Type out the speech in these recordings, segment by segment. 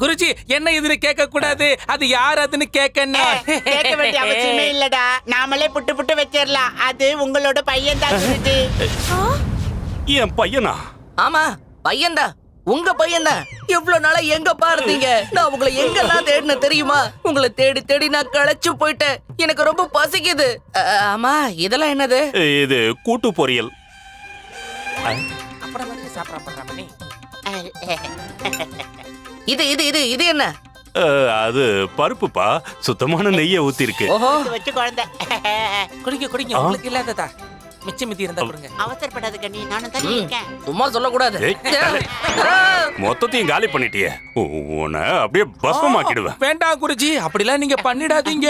குருஜி என்ன இதுன்னு கேட்க கூடாது அது யார் அதுன்னு கேட்கணும் கேட்க வேண்டிய அவசியமே இல்லடா. நாமளே புட்டு புட்டு வச்சிடலாம் அது உங்களோட பையன் தான் குருஜி என் பையனா? ஆமா பையன்தான். உங்க பையன்தான். எவ்வளவு நாளா எங்க பாருந்தீங்க? நான் உங்களை எங்கெல்லாம் தேடின தெரியுமா? உங்களை தேடி தேடி நான் களைச்சு போயிட்டேன். எனக்கு ரொம்ப பசிக்குது. ஆமா இதெல்லாம் என்னது? இது கூட்டு பொரியல். அப்புறம் வந்து சாப்பிட பண்ணி இது இது இது இது என்ன? அஹ், அது பருப்புப்பா. சுத்தமான நெய்யை ஊத்திருக்கு. ஓஹோ. வச்சு குழந்தை. குடிங்க குடிங்க. உங்களுக்கு இல்லாததா? மிச்சம் மிதி இருந்தா கொடுங்க. அவசரப்படாத கண்ணி நானும் தானே ம், இருக்கேன். சும்மா சொல்லக்கூடாது. மொத்தத்தையும் காலி பண்ணிட்டியே. உன்னை அப்படியே பஸ்மமாக்கிடுவேன். வேண்டாம் குருஜி அப்படிலாம் நீங்க பண்ணிடாதீங்க.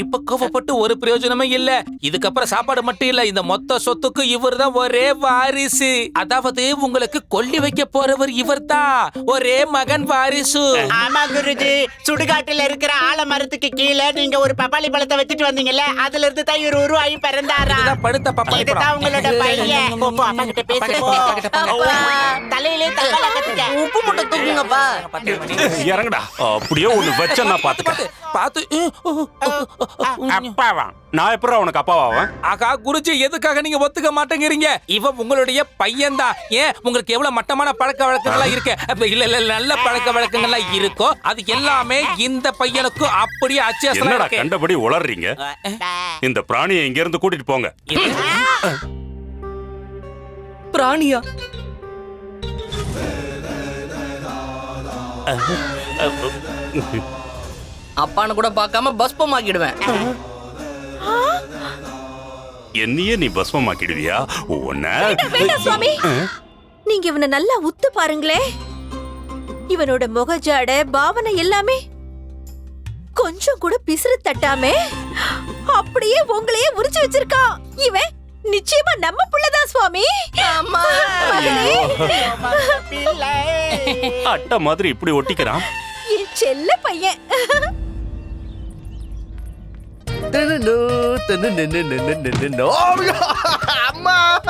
இப்ப கோவப்பட்டு ஒரு பிரயோஜனமே இல்ல. இதுக்கப்புறம் சாப்பாடு மட்டும் இல்ல. இந்த மொத்த சொத்துக்கு இவர்தான் ஒரே வாரிசு. அதாவது உங்களுக்கு கொல்லி வைக்க போறவர் இவர்தான் ஒரே மகன் வாரிசு. ஆமா குருஜி சுடுகாட்டுல இருக்கிற ஆலமரத்துக்கு கீழே நீங்க ஒரு பப்பாளி பழத்தை வச்சுட்டு வந்தீங்கல்ல அதுல இருந்து தான் இவர் உருவாகி பிறந்தாரா? படுத்த papalipuram. Ito tao nga lang na pahiya. Opo, pagkatapis po. Opo. உப்பு மட்டும் தூக்குங்கப்பா. பத்து. இறங்குடா. அப்படியே ஒண்ணு வச்ச நான் பார்த்து பார்த்து அப்பாவா? நான் எப்பறம் உனக்கு அப்பாவாவன் ஆகா குருஜி எதுக்காக நீங்க ஒத்துக்க மாட்டேங்கிறீங்க? இவன் உங்களுடைய பையன் தான் ஏன்? உங்களுக்கு எவ்வளவு மட்டமான பழக்க வழக்கங்கள்லாம் இருக்கு? அப்ப இல்ல இல்ல நல்ல பழக்க வழக்கங்கள்லாம் இருக்கோ அது எல்லாமே இந்த பையனுக்கு அப்படியே இருக்கு. கண்டபடி உளறீங்க? இந்த பிராணியை இங்க இருந்து கூட்டிட்டு போங்க. பிராணியா? அப்பான்னு கூட பார்க்காம பஸ்பமாக்கிடுவேன். என்னையே நீ பஸ்மமாக்கிடுவியா உன்ன சுவாமி. நீங்க இவனை நல்லா உத்து பாருங்களே. இவனோட முகஜாட பாவனை எல்லாமே கொஞ்சம் கூட பிசுறு தட்டாமே அப்படியே உங்களையே உரிச்சு வச்சிருக்கான். இவன் நிச்சயமா நம்ம பிள்ளைதான் சுவாமி? ஆமா. அட்டை மாதிரி இப்படி ஒட்டிக்கிறான். செல்ல பையன். அம்மா!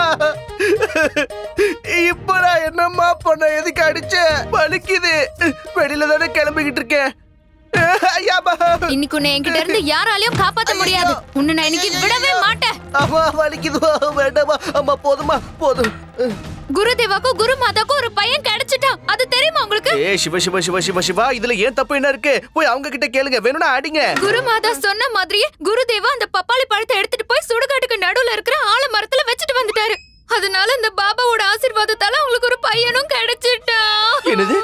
இப்ப என்னம்மா பண்ண? எதுக்கு அடிச்ச? வலிக்குது. வெளியில தானே கிளம்பிக்கிட்டு இருக்கேன். இன்னைக்கு உன்னை என்கிட்ட இருந்து யாராலையும் காப்பாத்த முடியாது. உன்னை நான் இன்னைக்கு விடவே மாட்டேன். அம்மா வலிக்குது வேண்டாமா. அம்மா போதுமா போதும். குருதேவாக்கும் குரு மாதாக்கும் ஒரு பையன் கிடைச்சிட்டான். அது தெரியுமா உங்களுக்கு? ஏ சிவ சிவ சிவ சிவ சிவா இதுல ஏன் தப்பு என்ன இருக்கு? போய் அவங்க கிட்ட கேளுங்க வேணும்னா அடிங்க. குரு மாதா சொன்ன மாதிரியே குருதேவா அந்த பப்பாளி பழத்தை எடுத்துட்டு போய் சுடுகாட்டுக்கு நடுவுல இருக்கிற ஆலமரத்துல வச்சுட்டு வந்துட்டாரு. அதனால இந்த பாபாவோட ஆசீர்வாதத்தால உங்களுக்கு ஒரு பையனும் கிடைச்சிட்டான். என்னது?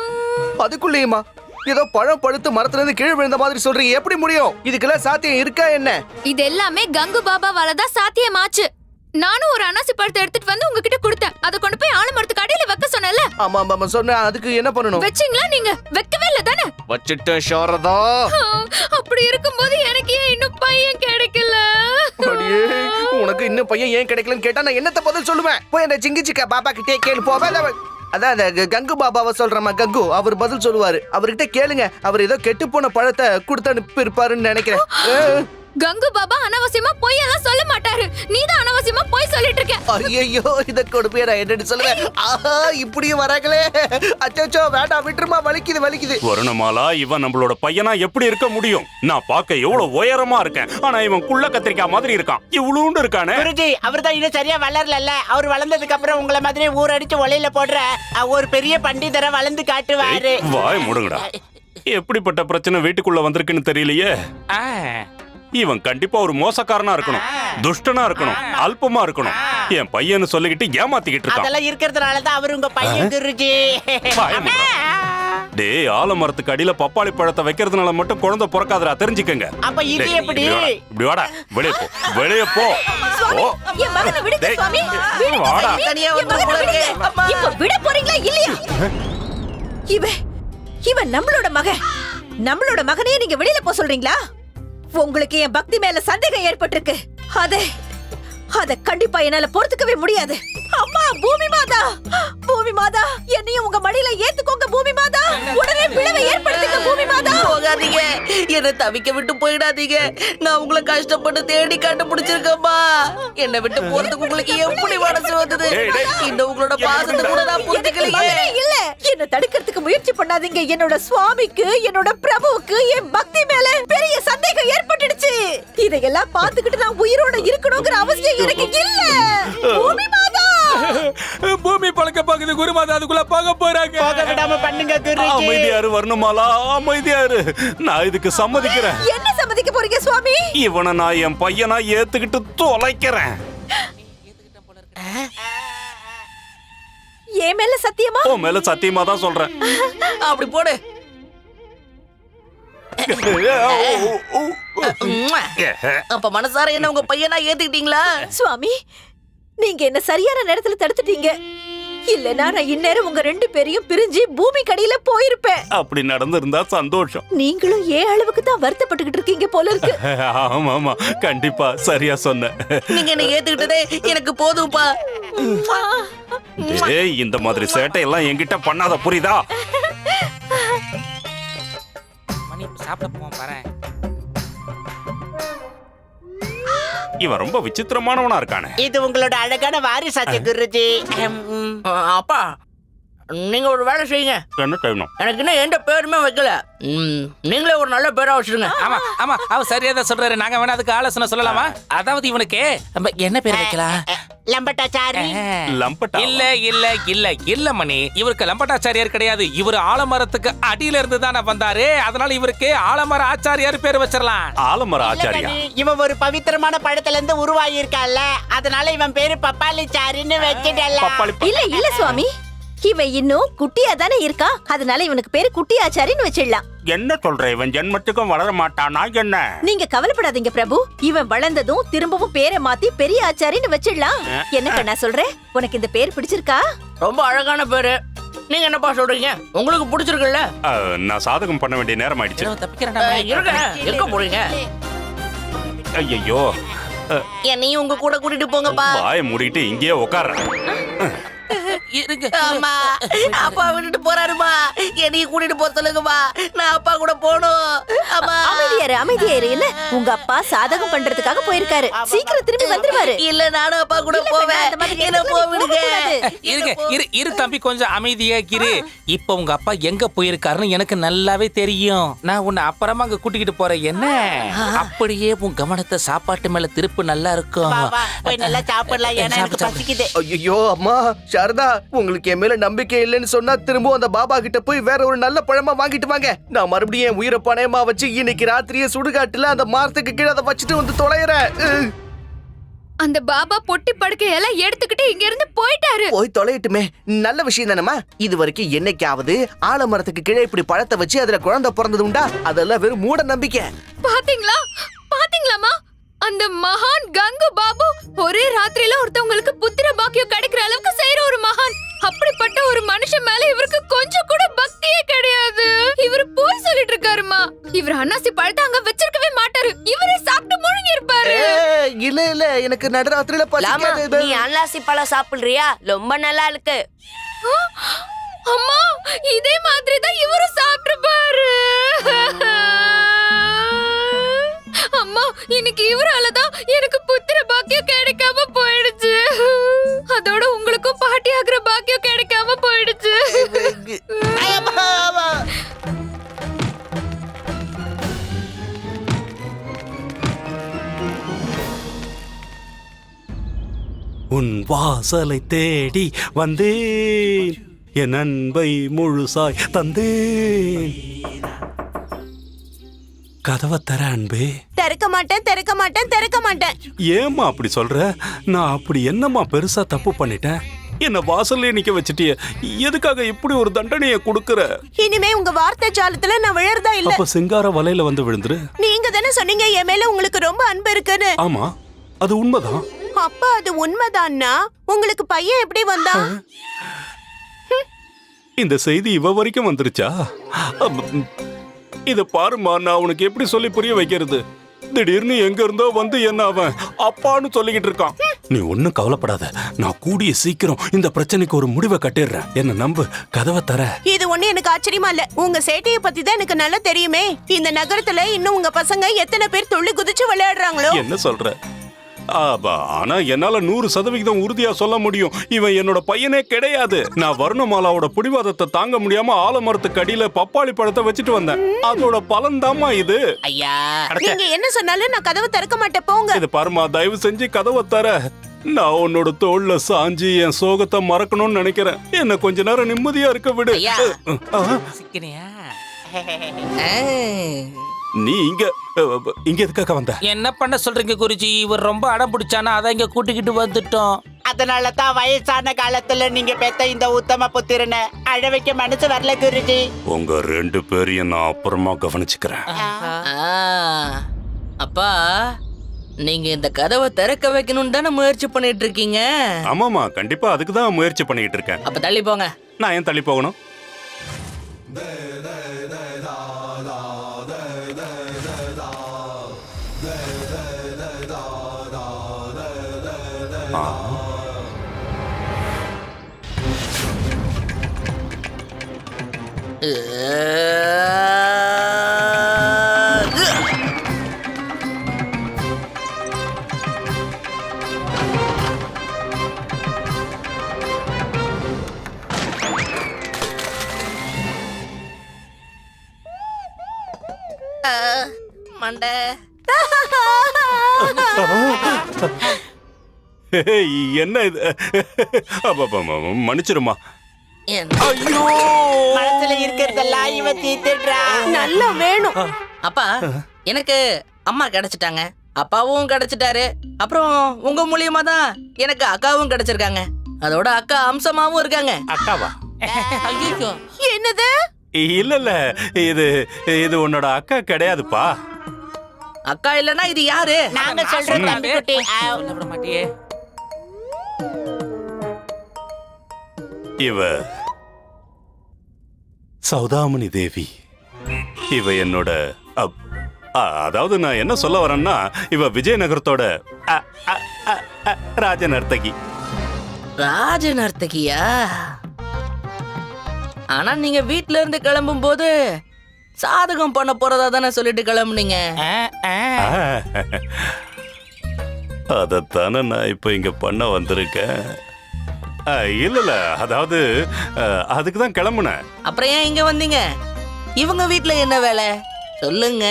அதுக்குள்ளேயுமா? ஏதோ பழம் பழுத்து மரத்துல இருந்து கீழே விழுந்த மாதிரி சொல்றீங்க. எப்படி முடியும்? இதுக்கெல்லாம் சாத்தியம் இருக்கா என்ன? இது எல்லாமே கங்கு பாபாவால தான் சாத்தியமாச்சு. நானும் ஒரு அனாசி பழத்தை எடுத்துட்டு வந்து உங்ககிட்ட கொடுத்தேன். அதை கொண்டு போய் ஆலமரத்துக்கு அடியில வைக்க சொன்னேன்ல. ஆமா ஆமா ஆமா சொன்ன அதுக்கு என்ன பண்ணணும்? வச்சீங்களா நீங்க? வைக்கவே இல்ல தானே? வச்சுட்டேன் சாரதா. அப்படி இருக்கும்போது எனக்கு ஏன் இன்னும் பையன் கிடைக்கல? அடியே உனக்கு இன்னும் பையன் ஏன் கிடைக்கலன்னு கேட்டா நான் என்னத்த பதில் சொல்லுவேன்? போய் அந்த சிங்கி சிக்கா பாபா கிட்டே கேளு போவேன் அதான் அந்த க- கங்கு பாபாவை சொல்றமா கங்கு. அவர் பதில் சொல்லுவாரு. அவர்கிட்ட கேளுங்க. அவர் ஏதோ கெட்டு போன பழத்தை கொடுத்து அனுப்பி இருப்பாருன்னு நினைக்கிறேன் கங்கு பாபா அனாவசியமா பொய் எல்லாம் சொல்ல மாட்டாரு. நீ ஐயையோ இத கொடுப்பே நான் என்னன்னு சொல்லுவேன் ஆஹா இப்படியும் வராங்களே. அச்சோ வேண்டாம் விட்டுருமா வலிக்குது வலிக்குது. வருணமாலா இவன் நம்மளோட பையனா எப்படி இருக்க முடியும்? நான் பார்க்க எவ்வளவு உயரமா இருக்கேன். ஆனா இவன் குள்ள கத்திரிக்காய் மாதிரி இருக்கான். இவ்வளவுண்டு இருக்கானே. குருஜி அவர் தான் இன்னும் சரியா வளரல அவர் வளர்ந்ததுக்கு அப்புறம் உங்களை மாதிரி ஊரடிச்சு ஒலையில போடுற ஒரு பெரிய பண்டிதரை வளர்ந்து காட்டுவாரு. வாய் முடுங்கடா. எப்படிப்பட்ட பிரச்சனை வீட்டுக்குள்ள வந்திருக்குன்னு தெரியலையே. இவன் கண்டிப்பா ஒரு மோசக்காரனா இருக்கணும். துஷ்டனா இருக்கணும். அல்பமா இருக்கணும். என் பையன்னு சொல்லிக்கிட்டு ஏமாத்திக்கிட்டு இருக்கான் அதெல்லாம் இருக்கிறதுனால தான் அவர் உங்க பையன் குருஜி மூடுடா. டேய் ஆலமரத்துக்கு அடியில பப்பாளி பழத்தை வைக்கிறதுனால மட்டும் குழந்தை பிறக்காதடா தெரிஞ்சுக்கங்க அப்ப இது டேய், எப்படி இப்படி வாடா, இப்படி வாடா வெளியே போ வெளியே போ சுவாமி ஓ என் மகனை விடுங்க டேய், சுவாமி விடுங்க வாடா. சுவாமி. தனியா என் வந்து மகனை போல இருக்கே. விடுங்க. அம்மா. இப்ப விட போறீங்களா இல்லையா இவன் இவன் நம்மளோட மகன் நம்மளோட மகனையே நீங்க வெளியில போக சொல்றீங்களா உங்களுக்கு என் பக்தி மேல சந்தேகம் ஏற்பட்டிருக்கு அதே அத கண்டிப்பா என்னால பொறுத்துக்கவே முடியாது. அம்மா பூமி மாதா! பூமி மாதா என்னையும் உங்க மடியில ஏத்துக்கோங்க பூமி மாதா! உடனே விளைவை ஏற்படுத்துங்க பூமி மாதா! போயிடாதீங்க என்ன தவிக்க விட்டு போயிடாதீங்க. நான் உங்களை கஷ்டப்பட்டு தேடி கண்டுபிடிச்சிருக்கேன்பா என்னை விட்டு போறதுக்கு உங்களுக்கு எப்படி மனசு வந்தது. இந்த உங்களோட பாசத்தை கூட நான் புரிஞ்சுக்கலையே இல்ல. என்ன தடுக்கிறதுக்கு முயற்சி பண்ணாதீங்க. என்னோட சுவாமிக்கு என்னோட பிரபுவுக்கு என் பக்தி மேல பெரிய சந்தேகம் ஏற்பட்டுடுச்சு. இதையெல்லாம் பார்த்துக்கிட்டு நான் உயிரோட இருக்கணுங்கிற அவசியம் எனக்கு இல்ல பூமி மாதா பூமி பழக்க பாக்குது குருமாதா அதுக்குள்ள போக போறாங்க போக விடாம பண்ணுங்க குருஜி அமைதியாரு வரணுமாலா அமைதியாரு நான் இதுக்கு சம்மதிக்கிறேன் என்ன சம்மதிக்க போறீங்க சுவாமி இவனை நான் என் பையனா ஏத்துக்கிட்டு தொலைக்கிறேன் என் மேல சத்தியமா உன் மேல சத்தியமா தான் சொல்றேன் அப்படி போடு. அப்ப மனசார என்ன உங்க பையனா ஏத்துக்கிட்டீங்களா? சுவாமி நீங்க என்ன சரியான நேரத்துல தடுத்துட்டீங்க. இல்லனா நான் இந்நேரம் உங்க ரெண்டு பேரையும் பிரிஞ்சு பூமி கடியில போயிருப்பேன். அப்படி நடந்திருந்தா சந்தோஷம். நீங்களும் ஏன் அளவுக்கு தான் வருத்தப்பட்டுக்கிட்டு இருக்கீங்க போல இருக்கு. ஆமா ஆமா கண்டிப்பா சரியா சொன்ன. நீங்க என்ன ஏத்துக்கிட்டதே எனக்கு போதும்பா. ஏய் இந்த மாதிரி சேட்டை எல்லாம் என்கிட்ட பண்ணாத புரியுதா? சாப்பிட போவோம் பாரு. இவன் ரொம்ப விசித்திரமானவனா இருக்கானே. இது உங்களோட அழகான வாரிசாச்சு குருஜி. அப்பா நீங்க ஒரு வேலை செய்யுங்க. என்ன செய்யணும்? எனக்கு இன்னும் எந்த பேருமே வைக்கல. நீங்களே ஒரு நல்ல பேரா வச்சிருங்க. ஆமா ஆமா அவர் சரியா தான் சொல்றாரு. நாங்க வேணா அதுக்கு ஆலோசனை சொல்லலாமா? அதாவது இவனுக்கு நம்ம என்ன பேர் வைக்கலாம்? லம்பட்டாச்சாரி? லம்பட்டா? இல்ல இல்ல இல்ல இல்ல மணி. இவருக்கு லம்பட்டாச்சாரியார் கிடையாது. இவர் ஆலமரத்துக்கு அடியில இருந்து தானே வந்தாரு. அதனால இவருக்கு ஆலமர ஆச்சாரியார் பேர் வச்சிடலாம் ஆலமர ஆச்சாரியா? இவன் ஒரு பவித்திரமான படத்துல இருந்து உருவாகி இருக்கான்ல அதனால இவன் பேரு பப்பாளி சாரின்னு வச்சிடலாம் இல்ல இல்ல சுவாமி. இவன் இன்னும் குட்டியா தானே இருக்கா? அதனால இவனுக்கு பேரு குட்டியாச்சாரின்னு வச்சிடலாம். என்ன சொல்ற? இவன் ஜென்மத்துக்கும் வளர மாட்டானா என்ன? நீங்க கவலைப்படாதீங்க பிரபு. இவன் வளர்ந்ததும் திரும்பவும் பேரை மாத்தி பெரிய ஆச்சாரின்னு வச்சிடலாம். என்ன கண்ணா சொல்றேன்? உனக்கு இந்த பேர் பிடிச்சிருக்கா? ரொம்ப அழகான பேரு. நீங்க என்னப்பா சொல்றீங்க? உங்களுக்கு பிடிச்சிருக்குல்ல? நான் சாதகம் பண்ண வேண்டிய நேரம் ஆயிடுச்சு. எங்க போறீங்க. ஐயோ என்னையும் உங்க கூட கூட்டிட்டு போங்கப்பா. வாய மூடிட்டு இங்கேயே உட்கார்றேன் இருங்க. ஆமா. அப்பா விட்டுட்டு போறாருமா. என்னையும் கூட்டிட்டு போக சொல்லுங்கம்மா. நான் அப்பா கூட போகணும். அம்மா. அமைதியாரு அமைதியாரு என்ன? உங்க அப்பா சாதகம் பண்றதுக்காக போயிருக்காரு. சீக்கிரம் திரும்பி வந்துருவாரு. இல்ல நானும் அப்பா கூட போவேன். என்ன. இருங்க இரு இரு தம்பி கொஞ்சம் அமைதியா இரு. இப்ப உங்க அப்பா எங்க போயிருக்காருன்னு எனக்கு நல்லாவே தெரியும். நான் உன்னை அப்புறமா அங்க கூட்டிக்கிட்டு போறேன். என்ன? அப்படியே உன் கவனத்தை சாப்பாட்டு மேல திருப்பு நல்லா இருக்கும். நல்லா சாப்பிடலாம். ஏன்னா எனக்கு பசிக்குது. ஐயோ அம்மா சாரதா. உங்களுக்கு என் மேல நம்பிக்கை இல்லைன்னு சொன்னா திரும்பவும் அந்த பாபா கிட்ட போய் வேற ஒரு நல்ல பழமா வாங்கிட்டு வாங்க. நான் மறுபடியும் என் உயிரை பணயமா வச்சு இன்னைக்கு ராத்திரியே சுடுகாட்டுல அந்த மரத்துக்கு கீழே அதை வச்சுட்டு வந்து தொலைகிறேன். அந்த பாபா பொட்டி படுக்கையெல்லாம் எடுத்துக்கிட்டு இங்க இருந்து போயிட்டாரு. போய் தொலையட்டுமே. நல்ல விஷயம் தானம்மா? இது வரைக்கும் என்னைக்காவது ஆலமரத்துக்கு கீழே இப்படி பழத்தை வச்சு அதுல குழந்தை பிறந்தது உண்டா? அதெல்லாம் வெறும் மூட நம்பிக்கை. பாத்தீங்களா? பாத்தீங்களாமா அந்த மகான் கங்கு பாபு ஒரே ராத்திரியில ஒருத்தவங்களுக்கு புத்திர பாக்கியம் கிடைக்கிற அளவுக்கு செய்யற ஒரு மகான். அப்படிப்பட்ட ஒரு மனுஷன் மேல இவருக்கு கொஞ்சம் கூட பக்தியே கிடையாது. இவர் போய் சொல்லிட்டு இருக்காருமா. இவர் அன்னாசி பழத்தை அங்க வச்சிருக்கவே மாட்டாரு. இவரே சாப்பிட்டு முழுங்கி இருப்பாரு இல்ல இல்ல எனக்கு நடுராத்திரியில பசிக்காது நீ அன்னாசி பழம் சாப்பிடுறியா? ரொம்ப நல்லா இருக்கு. அம்மா இதே மாதிரி தான் இன்னைக்கு இவரால தான் எனக்கு புத்திர பாக்கியம் கிடைக்காம போயிடுச்சு. அதோட உங்களுக்கும் பாட்டி ஆகுற பாக்கியம் கிடைக்காம போயிடுச்சு. உன் வாசலை தேடி வந்தேன். என் அன்பை முழுசாய் தந்தேன். கதவை தர அன்பே. மாட்டேன் திறக்க மாட்டேன் திறக்க மாட்டேன். ஏம்மா அப்படி சொல்ற? நான் அப்படி என்னம்மா பெருசா தப்பு பண்ணிட்டேன்? என்ன வாசல்லே நிக்க வச்சிட்டிய? எதுக்காக இப்படி ஒரு தண்டனையை கொடுக்கற? இனிமே உங்க வார்த்தை ஜாலத்துல நான் விழறதா இல்ல. அப்ப சிங்கார வலையில வந்து விழுந்துரு. நீங்க தானே சொன்னீங்க என் மேல உங்களுக்கு ரொம்ப அன்பு இருக்குன்னு. ஆமா அது உண்மைதான். அப்பா அது உண்மைதான்னா உங்களுக்கு பையன் எப்படி வந்தான் இந்த செய்தி இவ வரைக்கும் வந்துருச்சா? இத பாருமா நான் உனக்கு எப்படி சொல்லி புரிய வைக்கிறது? திடீர்னு எங்க இருந்தோ வந்து என்ன அவன் அப்பான்னு சொல்லிக்கிட்டு இருக்கான். நீ ஒண்ணும் கவலைப்படாத. நான் கூடிய சீக்கிரம் இந்த பிரச்சனைக்கு ஒரு முடிவை கட்டிடுறேன். என்ன நம்பு? கதவை தர. இது ஒண்ணு எனக்கு ஆச்சரியமா இல்ல. உங்க சேட்டைய பத்தி தான் எனக்கு நல்லா தெரியுமே. இந்த நகரத்துல இன்னும் உங்க பசங்க எத்தனை பேர் துள்ளி குதிச்சு விளையாடுறாங்களோ? என்ன சொல்ற? ஆனா என்னால நூறு சதவிகிதம் உறுதியா சொல்ல முடியும். இவன் என்னோட பையனே கிடையாது. நான் வர்ணமாலாவோட பிடிவாதத்தை தாங்க முடியாம ஆலமரத்துக்கு அடியில பப்பாளி பழத்தை வச்சுட்டு வந்தேன். அதோட பலன் இது. ஐயா. நீங்க என்ன சொன்னாலும் நான் கதவை திறக்க மாட்டேன். போங்க. இது பாருமா தயவு செஞ்சு கதவை தர. நான் உன்னோட தோல்ல சாஞ்சி என் சோகத்தை மறக்கணும்னு நினைக்கிறேன். என்ன கொஞ்ச நேரம் நிம்மதியா இருக்க விடு. நீ இங்க இங்க எதுக்காக வந்த? என்ன பண்ண சொல்றீங்க குருஜி? இவர் ரொம்ப அடம் பிடிச்சானா அதான் இங்க கூட்டிக்கிட்டு வந்துட்டோம். அதனால தான் வயசான காலத்துல நீங்க பெத்த இந்த உத்தம புத்திரனை அழ வைக்க மனசு வரல குருஜி. உங்க ரெண்டு பேரையும் நான் அப்புறமா கவனிச்சுக்கிறேன். அப்பா நீங்க இந்த கதவை திறக்க வைக்கணும்னு தானே முயற்சி பண்ணிட்டு இருக்கீங்க? ஆமாமா கண்டிப்பா அதுக்கு தான் முயற்சி பண்ணிட்டு இருக்கேன். அப்ப தள்ளி போங்க. நான் ஏன் தள்ளி போகணும்? மண்டை ஏய், என்ன இது? அப்பப்பா, மன்னிச்சிருமா ஐயோ. மனசுல இருக்கிறதெல்லாம் இவ தீத்துடுறா. நல்லா வேணும். அப்பா எனக்கு அம்மா கிடைச்சிட்டாங்க. அப்பாவும் கிடைச்சிட்டாரு. அப்புறம் உங்க மூலியமா தான் எனக்கு அக்காவும் கிடைச்சிருக்காங்க. அதோட அக்கா அம்சமாவும் இருக்காங்க. அக்காவா? என்னது? இல்ல இல்ல. இது இது உன்னோட அக்கா கிடையாதுப்பா. அக்கா இல்லனா இது யாரு? நாங்க சொல்றோம் தம்பி குட்டி விட மாட்டியே இவ சௌதாமணி தேவி. இவ என்னோட அப்- அ- அதாவது நான் என்ன சொல்ல வரேன்னா இவ விஜயநகரத்தோட ராஜ நர்த்தகி ராஜ நர்த்தகியா ஆனா நீங்க வீட்ல இருந்து கிளம்பும் போது சாதகம் பண்ண போறதா தானே சொல்லிட்டு கிளம்புனீங்க. அதத்தானே நான் இப்ப இங்க பண்ண வந்திருக்கேன். இல்ல இல்ல. அதாவது அதுக்கு தான் கிளம்புனேன். அப்புறம் ஏன் இங்க வந்தீங்க? இவங்க வீட்ல என்ன வேலை? சொல்லுங்க.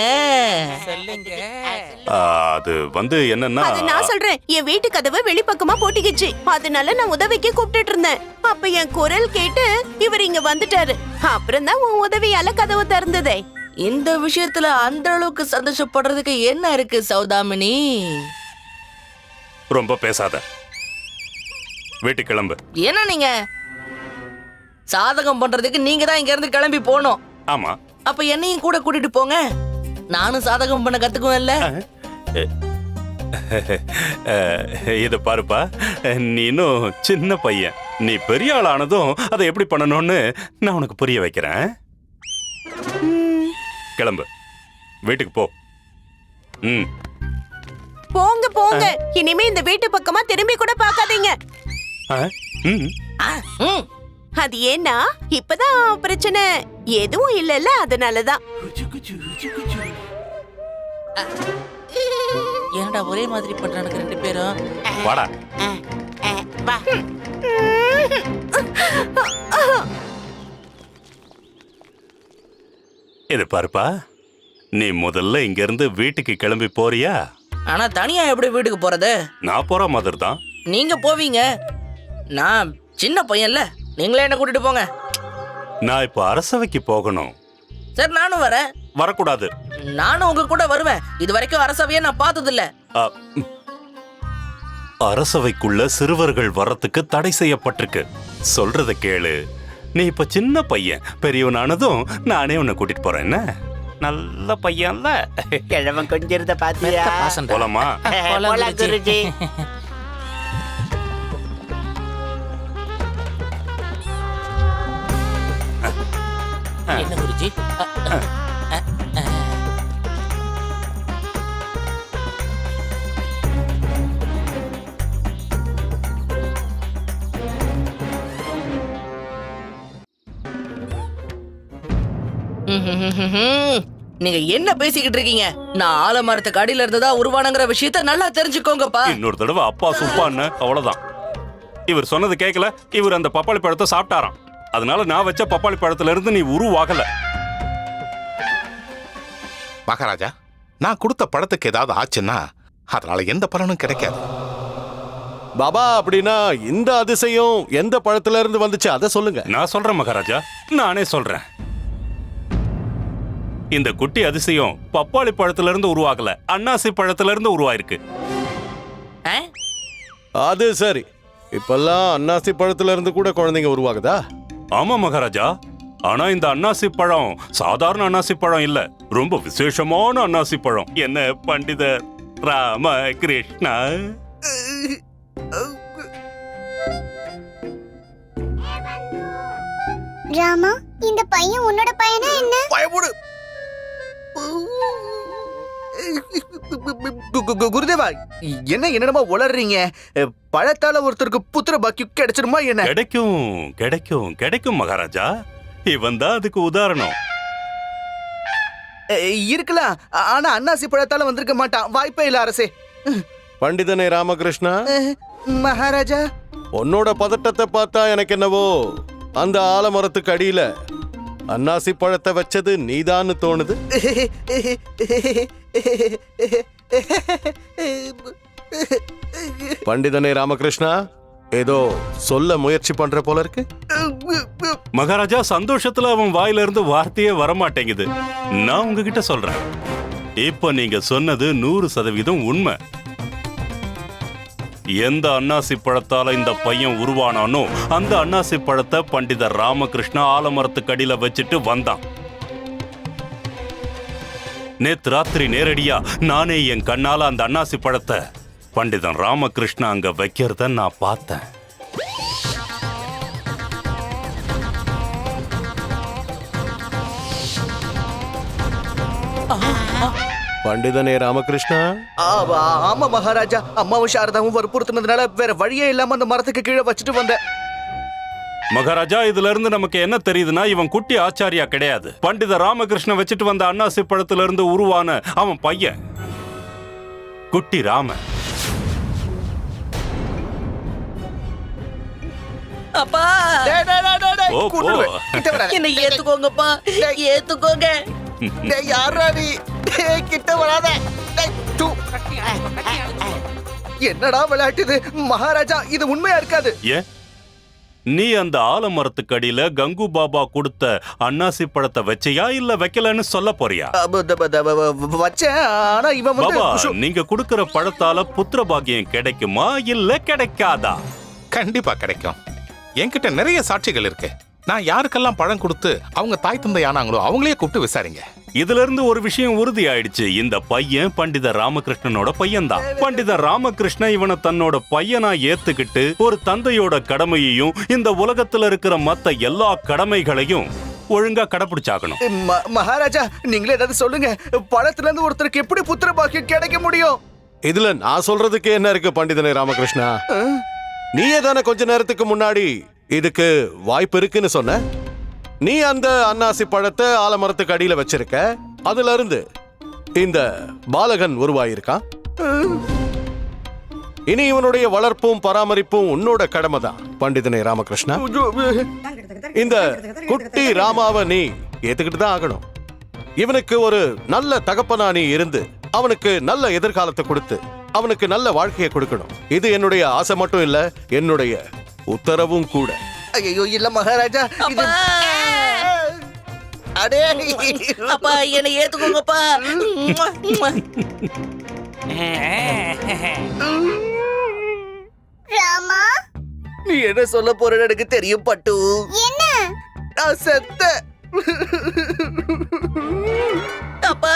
அது வந்து என்னன்னா அது நான் சொல்றேன். என் வீட்டு கதவு வெளிப்பக்கமா போட்டிக்கிச்சு. அதனால நான் உதவிக்கு கூப்பிட்டுட்டு இருந்தேன். அப்ப என் குரல் கேட்டு இவர் இங்க வந்துட்டாரு. அப்புறம் தான் உன் உதவியால கதவு திறந்ததே. இந்த விஷயத்துல அந்த அளவுக்கு சந்தோஷப்படுறதுக்கு என்ன இருக்கு சௌதாமினி? ரொம்ப பேசாத. வீட்டுக்கு கிளம்பு என்ன நீங்க சாதகம் பண்றதுக்கு நீங்க தான் இங்க இருந்து கிளம்பி போகணும். ஆமா. அப்ப என்னையும் கூட கூட்டிட்டு போங்க. நானும் சாதகம் பண்ண கத்துக்குவேன்ல. அஹ், இது பாருப்பா. நீ இன்னும் சின்ன பையன். நீ பெரிய ஆள் ஆனதும் அதை எப்படி பண்ணணும்னு நான் உனக்கு புரிய வைக்கிறேன். கிளம்பு. வீட்டுக்கு போ. ம். போங்க போங்க. இனிமே இந்த வீட்டு பக்கமா திரும்பி கூட ம். அது ஏன்னா இப்பதான் பிரச்சனை எதுவும் இல்லல்ல அதனாலதான். ஏன்டா ஒரே மாதிரி பண்றானுங்க ரெண்டு பேரும்? வாடா. வா. இது பாருப்பா நீ முதல்ல இங்க இருந்து வீட்டுக்கு கிளம்பி போறியா? ஆனா தனியா எப்படி வீட்டுக்கு போறது? நான் போற மாதிரி தான். நீங்க போவீங்க. நான் சின்ன பையன்ல. நீங்களே என்ன கூட்டிட்டு போங்க. நான் இப்போ அரசவைக்கு போகணும். சரி நானும் வரேன். வரக்கூடாது. நானும் உங்க கூட வருவேன். இது வரைக்கும் அரசவையே நான் பார்த்தது இல்ல அ, ம். அரசவைக்குள்ள சிறுவர்கள் வரத்துக்கு தடை செய்யப்பட்டிருக்கு. சொல்றத கேளு. நீ இப்ப சின்ன பையன். பெரியவனானதும் நானே உன்னை கூட்டிட்டு போறேன். என்ன? நல்ல பையன்ல. கிழவன் கொஞ்சம் இருந்த பாத்தியா போலாம்? போலாம் குருஜி. என்ன குருஜி? நீங்க என்ன பேசிக்கிட்டு இருக்கீங்க? நான் ஆலமரத்துக்கு அடியில இருந்ததா உருவானங்கிற விஷயத்த நல்லா தெரிஞ்சுக்கோங்கப்பா. இன்னொரு தடவை அப்பா சுப்பான்னு அவ்வளவுதான். இவர் சொன்னது கேட்கல இவர் அந்த பப்பாளி பழத்தை சாப்பிட்டாராம். அதனால நான் வச்ச பப்பாளி பழத்துல இருந்து நீ உருவாகல. மகாராஜா நான் கொடுத்த படத்துக்கு ஏதாவது ஆச்சுன்னா அதனால எந்த பலனும் கிடைக்காது. பாபா அப்படின்னா இந்த அதிசயம் எந்த பழத்துல இருந்து வந்துச்சு? அதை சொல்லுங்க. நான் சொல்றேன் மகாராஜா. நானே சொல்றேன். இந்த குட்டி அதிசயம் பப்பாளி பழத்துல இருந்து உருவாகல. அன்னாசி பழத்துல இருந்து உருவாயிருக்கு. ஆ? அது சரி. இப்பெல்லாம் அன்னாசி பழத்துல இருந்து கூட குழந்தைங்க உருவாகுதா? ஆமா மகாராஜா. ஆனா இந்த அன்னாசி பழம் சாதாரண அன்னாசி பழம் இல்ல. ரொம்ப விசேஷமான அன்னாசி பழம். என்ன பண்டிதர்? ராம கிருஷ்ணா ராமா இந்த பையன் உன்னோட பையனா என்ன? குருதேவா என்ன என்னடமா உளறீங்க? பழத்தால ஒருத்தருக்கு புத்திர பாக்கியம் கிடைச்சிருமா என்ன? கிடைக்கும் கிடைக்கும் கிடைக்கும் மகாராஜா. இவன் தான் அதுக்கு உதாரணம். இருக்கலாம். ஆனா அன்னாசி பழத்தால வந்திருக்க மாட்டான். வாய்ப்பே இல்ல அரசே. பண்டிதனே ராமகிருஷ்ணா? மகாராஜா. உன்னோட பதட்டத்தை பார்த்தா எனக்கு என்னவோ அந்த ஆலமரத்துக்கு அடியில அன்னாசி பழத்தை வச்சது நீதான்னு தோணுது. பண்டிதனே ராமகிருஷ்ணா ஏதோ சொல்ல முயற்சி பண்ற போல இருக்கு? மகாராஜா சந்தோஷத்துல அவன் வாயில இருந்து வார்த்தையே வரமாட்டேங்குது. நான் உங்ககிட்ட சொல்றேன். இப்ப நீங்க சொன்னது நூறு சதவீதம் உண்மை. எந்த அன்னாசி பழத்தால இந்த பையன் உருவானானோ அந்த அன்னாசி பழத்தை பண்டிதர் ராமகிருஷ்ணா ஆலமரத்துக்கு அடியில வச்சுட்டு வந்தான். நேத்து ராத்திரி நேரடியா நானே என் கண்ணால அந்த அன்னாசி பழத்தை பண்டிதன் ராமகிருஷ்ணா அங்க வைக்கிறத நான் பார்த்தேன். பண்டிதனே ராமகிருஷ்ணா? ஆ- ஆமா மகாராஜா. அம்மாவும் சாரதாவும் வற்புறுத்தினதுனால வேற வழியே இல்லாம அந்த மரத்துக்கு கீழே வச்சுட்டு வந்தேன். மகாராஜா இதுல இருந்து நமக்கு என்ன தெரியுதுன்னா இவன் குட்டி ஆச்சாரியா கிடையாது. பண்டித ராமகிருஷ்ண வச்சுட்டு வந்த அன்னாசி பழத்துல இருந்து உருவான அவன் பையன். குட்டி ராம. அப்பா! டேய், டேய், டேய், டேய், டேய், போ. என்ன ஏத்துக்கோங்கப்பா. ஏத்துக்கோங்க. டேய், யார்ரா நீ? டேய், கிட்ட வராத. டேய், தூ. என்னடா விளையாட்டு இது? மகாராஜா இது உண்மையா இருக்காது? ஏன்? நீ அந்த ஆலமரத்துக்கு அடியில கங்கு பாபா கொடுத்த அன்னாசி பழத்தை வச்சியா இல்ல வைக்கலன்னு சொல்ல போறியா? பாபா. நீங்க கொடுக்கிற பழத்தால புத்திர பாக்கியம் கிடைக்குமா இல்ல கிடைக்காதா? கண்டிப்பா கிடைக்கும். என்கிட்ட நிறைய சாட்சிகள் இருக்கு. நான் யாருக்கெல்லாம் பழம் கொடுத்து அவங்க தாய் தந்தை ஆனாங்களோ அவங்களே கூப்பிட்டு விசாரிங்க. இதுல இருந்து ஒரு விஷயம் உறுதி ஆயிடுச்சு இந்த பையன் பண்டித ராமகிருஷ்ணனோட பையன்தான். பண்டித ராமகிருஷ்ணன் இவனை தன்னோட பையனா ஏத்துக்கிட்டு ஒரு தந்தையோட கடமையையும் இந்த உலகத்துல இருக்கிற மத்த எல்லா கடமைகளையும் ஒழுங்கா கடைபிடிச்சாகணும். ம- மகாராஜா நீங்களே ஏதாவது சொல்லுங்க. பழத்துல இருந்து ஒருத்தருக்கு எப்படி புத்திர பாக்கியம் கிடைக்க முடியும்? இதுல நான் சொல்றதுக்கு என்ன இருக்கு பண்டிதனே ராமகிருஷ்ணா? நீயே தானே கொஞ்ச நேரத்துக்கு முன்னாடி இதுக்கு வாய்ப்பு இருக்குன்னு சொன்ன? நீ அந்த அன்னாசி பழத்தை ஆலமரத்துக்கு அடியில வச்சிருக்க? அதுல இருந்து இந்த பாலகன் உருவாயிருக்கான் இனி இவனுடைய வளர்ப்பும் பராமரிப்பும் உன்னோட கடமை தான் பண்டிதனை ராமகிருஷ்ணா. இந்த குட்டி ராமாவை நீ ஏத்துக்கிட்டு தான் ஆகணும். இவனுக்கு ஒரு நல்ல தகப்பனா நீ இருந்து அவனுக்கு நல்ல எதிர்காலத்தை கொடுத்து அவனுக்கு நல்ல வாழ்க்கையை கொடுக்கணும். இது என்னுடைய ஆசை மட்டும் இல்ல என்னுடைய உத்தரவும் கூட. ஐயோ இல்ல மகாராஜா இது அப்பா! அடே! அப்பா என்னை ஏத்துக்கோங்கப்பா. ராமா? நீ என்ன சொல்ல போறன்னு எனக்கு தெரியும் பட்டு. என்ன? நான் செத்த. அப்பா!